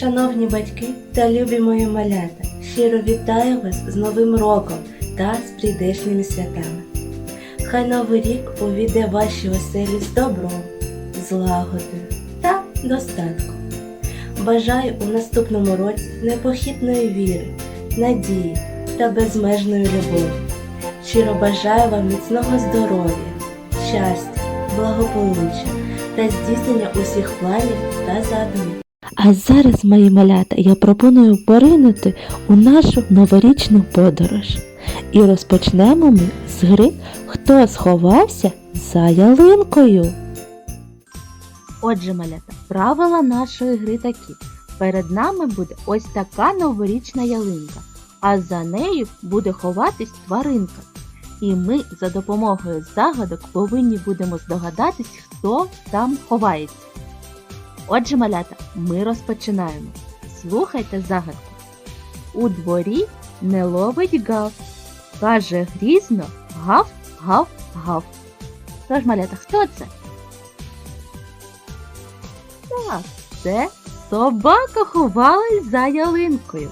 Шановні батьки та любі мої малята, щиро вітаю вас з Новим роком та з прийдешніми святами. Хай Новий рік увійде ваші оселі з добром, злагодою та достатком. Бажаю у наступному році непохитної віри, надії та безмежної любові. Щиро бажаю вам міцного здоров'я, щастя, благополуччя та здійснення усіх планів та задумів. А зараз, мої малята, я пропоную поринути у нашу новорічну подорож. І розпочнемо ми з гри Хто сховався за ялинкою. Отже, малята, правила нашої гри такі. Перед нами буде ось така новорічна ялинка, а за нею буде ховатись тваринка. І ми за допомогою загадок повинні будемо здогадатись, хто там ховається. Отже, малята, ми розпочинаємо. Слухайте загадку. У дворі не ловить гав. Каже грізно гав, гав, гав. Тож, малята, хто це? Так, це собака ховалась за ялинкою.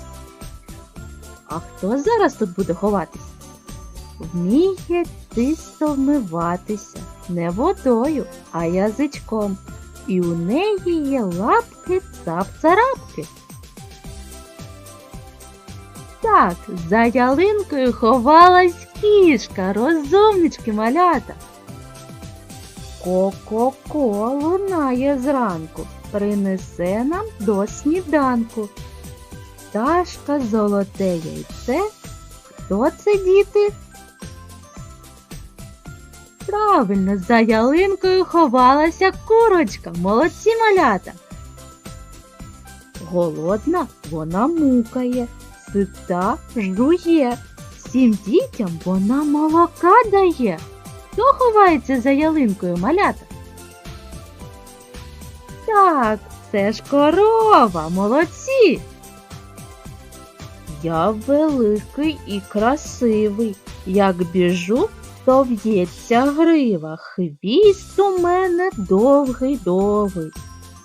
А хто зараз тут буде ховатись? Вміє тисто вмиватися не водою, а язичком і у неї є лапки цап-царапки. Так, за ялинкою ховалась кішка, розумнички малята. Ко-ко-ко лунає зранку, принесе нам до сніданку. Пташка золоте яйце. Хто це діти? Правильно, за ялинкою ховалася курочка. Молодці малята. Голодна вона мукає, сита жує. Всім дітям вона молока дає. Хто ховається за ялинкою малята? Так, це ж корова, молодці. Я великий і красивий. Як біжу, то в'ється грива, хвіст у мене довгий довгий.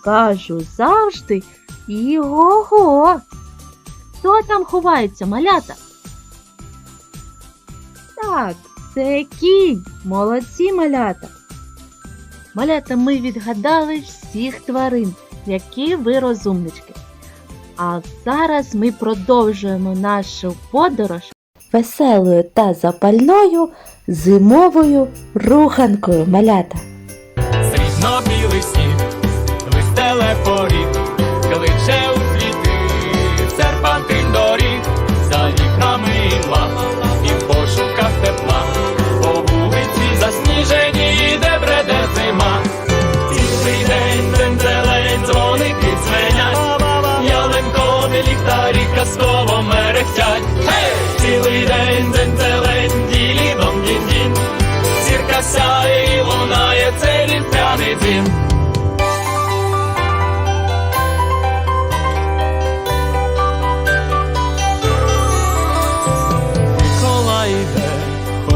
Кажу завжди іго-го. Хто там ховається, малята? Так, це кінь, молодці малята. Малята, ми відгадали всіх тварин, які ви розумнички. А зараз ми продовжуємо нашу подорож веселою та запальною зимовою руханкою малята. Срібно-білий сніг, листеле поріг, кличе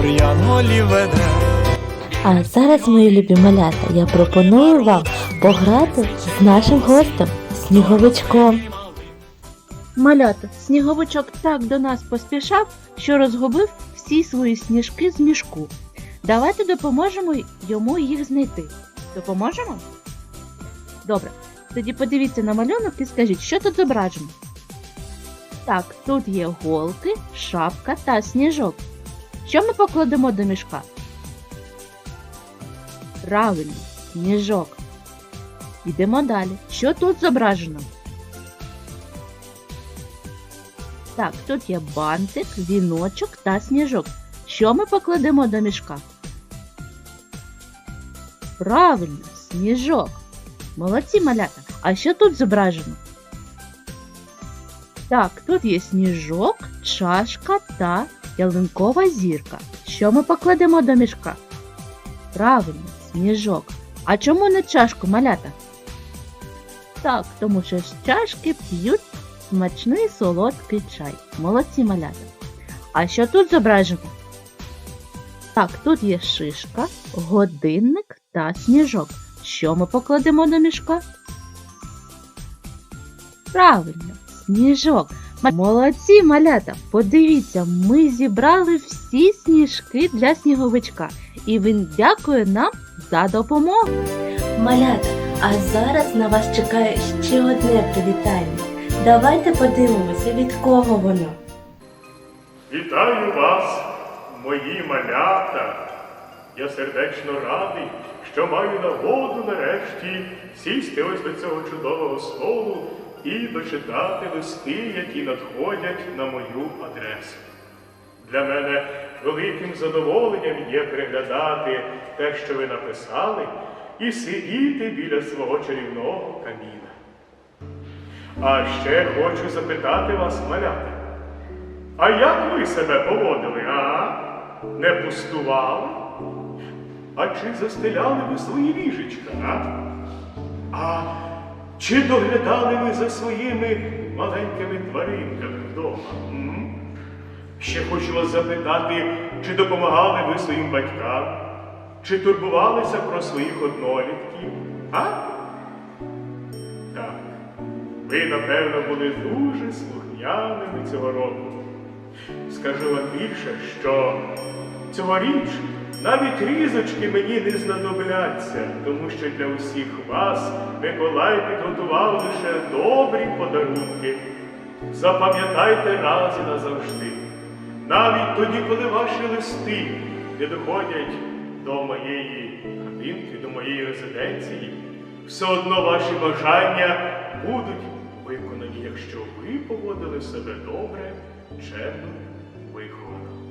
хор'ян голі веде. А зараз, мої любі малята, я пропоную вам пограти з нашим гостем сніговичком. Малята, сніговичок так до нас поспішав, що розгубив всі свої сніжки з мішку. Давайте допоможемо йому їх знайти. Допоможемо? Добре. Тоді подивіться на малюнок і скажіть, що тут зображено. Так, тут є голки, шапка та сніжок. Що ми покладемо до мішка? Правильно, сніжок. Йдемо далі. Що тут зображено? Так, тут є бантик, віночок та сніжок. Що ми покладемо до мішка? Правильно, сніжок. Молодці малята. А що тут зображено? Так, тут є сніжок, чашка та ялинкова зірка. Що ми покладемо до мішка? Правильно, сніжок. А чому не чашку малята? Так, тому що з чашки п'ють смачний солодкий чай. Молодці малята. А що тут зображено? Так, тут є шишка, годинник та сніжок. Що ми покладемо до мішка? Правильно, сніжок. Молодці, малята! Подивіться, ми зібрали всі сніжки для сніговичка, і він дякує нам за допомогу. Малята, а зараз на вас чекає ще одне привітання. Давайте подивимося, від кого воно. Вітаю вас, мої малята. Я сердечно радий, що маю нагоду нарешті сісти ось до цього чудового столу і дочитати листи, які надходять на мою адресу. Для мене великим задоволенням є приглядати те, що ви написали, і сидіти біля свого чарівного каміна. А ще хочу запитати вас, малята. А як ви себе поводили, а? Не пустували? А чи застеляли ви свої ліжечка, а? А чи доглядали ви за своїми маленькими тваринками вдома? Ще хочу вас запитати, чи допомагали ви своїм батькам? Чи турбувалися про своїх однолітків? А? Так. Ви, напевно, були дуже слухняними цього року. Скажу вам більше, що цьогоріч навіть різочки мені не знадобляться, тому що для усіх вас Миколай підготував лише добрі подарунки. Запам'ятайте раз і назавжди. Навіть тоді, коли ваші листи не доходять до моєї хатинки, до моєї резиденції, все одно ваші бажання будуть виконані, якщо ви поводили себе добре, чемно, виховано.